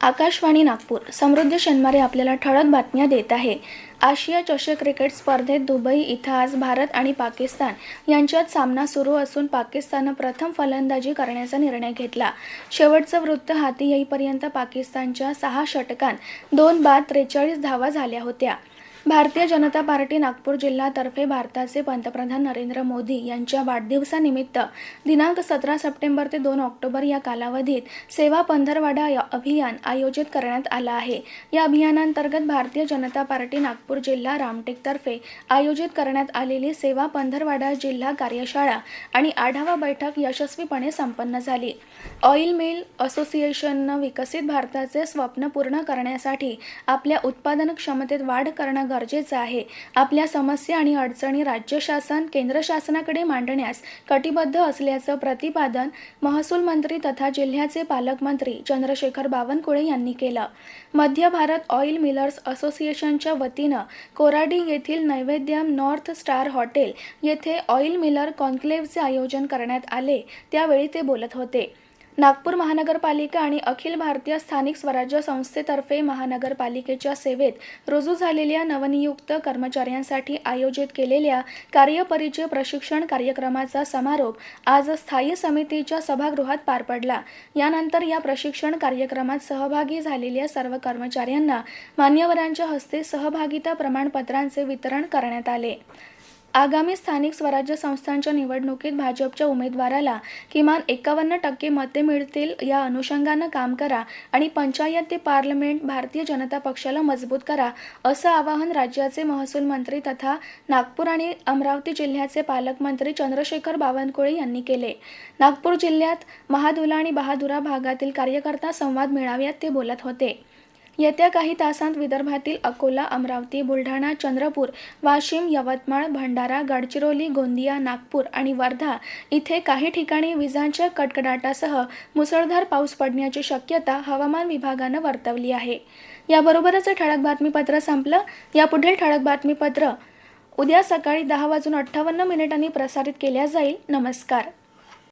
आकाशवाणी नागपूर. समृद्ध शनमारे आपल्याला ठळक बातम्या देत आहे. आशिया चषक क्रिकेट स्पर्धेत दुबई इथं आज भारत आणि पाकिस्तान यांच्यात सामना सुरू असून पाकिस्ताननं प्रथम फलंदाजी करण्याचा निर्णय घेतला. शेवटचं वृत्त हाती येईपर्यंत पाकिस्तानच्या सहा षटकांत दोन बाद त्रेचाळीस धावा झाल्या होत्या. भारतीय जनता पार्टी नागपूर जिल्हातर्फे भारताचे पंतप्रधान नरेंद्र मोदी यांच्या वाढदिवसानिमित्त दिनांक सतरा सप्टेंबर ते दोन ऑक्टोबर या कालावधीत सेवा पंधरवाडा या अभियान आयोजित करण्यात आलं आहे. या अभियानांतर्गत भारतीय जनता पार्टी नागपूर जिल्हा रामटेकतर्फे आयोजित करण्यात आलेली सेवा पंधरवाडा जिल्हा कार्यशाळा आणि आढावा बैठक यशस्वीपणे संपन्न झाली. ऑइल मिल असोसिएशननं विकसित भारताचे स्वप्न पूर्ण करण्यासाठी आपल्या उत्पादन क्षमतेत वाढ करणं गरजेचं आहे. आपल्या समस्या आणि अडचणी राज्य शासन केंद्र शासनाकडे मांडण्यास कटिबद्ध असल्याचं प्रतिपादन महसूल मंत्री तथा जिल्ह्याचे पालकमंत्री चंद्रशेखर बावनकुळे यांनी केलं. मध्य भारत ऑइल मिलर्स असोसिएशनच्या वतीनं कोराडी येथील नैवेद्यम नॉर्थ स्टार हॉटेल येथे ऑइल मिलर कॉन्क्लेव्हचे आयोजन करण्यात आले. त्यावेळी ते बोलत होते. नागपूर महानगरपालिका आणि अखिल भारतीय स्थानिक स्वराज्य संस्थेतर्फे महानगरपालिकेच्या सेवेत रुजू झालेल्या नवनियुक्त कर्मचाऱ्यांसाठी आयोजित केलेल्या कार्यपरिचय प्रशिक्षण कार्यक्रमाचा समारोप आज स्थायी समितीच्या सभागृहात पार पडला. यानंतर या प्रशिक्षण कार्यक्रमात सहभागी झालेल्या सर्व कर्मचाऱ्यांना मान्यवरांच्या हस्ते सहभागिता प्रमाणपत्रांचे वितरण करण्यात आले. आगामी स्थानिक स्वराज्य संस्थांच्या निवडणुकीत भाजपच्या उमेदवाराला किमान एकावन्न टक्के मते मिळतील या अनुषंगानं काम करा आणि पंचायत ते पार्लमेंट भारतीय जनता पक्षाला मजबूत करा असं आवाहन राज्याचे महसूल मंत्री तथा नागपूर आणि अमरावती जिल्ह्याचे पालकमंत्री चंद्रशेखर बावनकुळे यांनी केले. नागपूर जिल्ह्यात महादुला आणि बहादुरा भागातील कार्यकर्ता संवाद मेळाव्यात ते बोलत होते. येत्या काही तासांत विदर्भातील अकोला अमरावती बुलढाणा चंद्रपूर वाशिम यवतमाळ भंडारा गडचिरोली गोंदिया नागपूर आणि वर्धा इथे काही ठिकाणी विजांच्या कडकडाटासह मुसळधार पाऊस पडण्याची शक्यता हवामान विभागानं वर्तवली आहे. याबरोबरच ठळक बातमीपत्र संपलं. यापुढील ठळक बातमीपत्र उद्या सकाळी दहा वाजून अठ्ठावन्न मिनिटांनी प्रसारित केल्या जाईल. नमस्कार.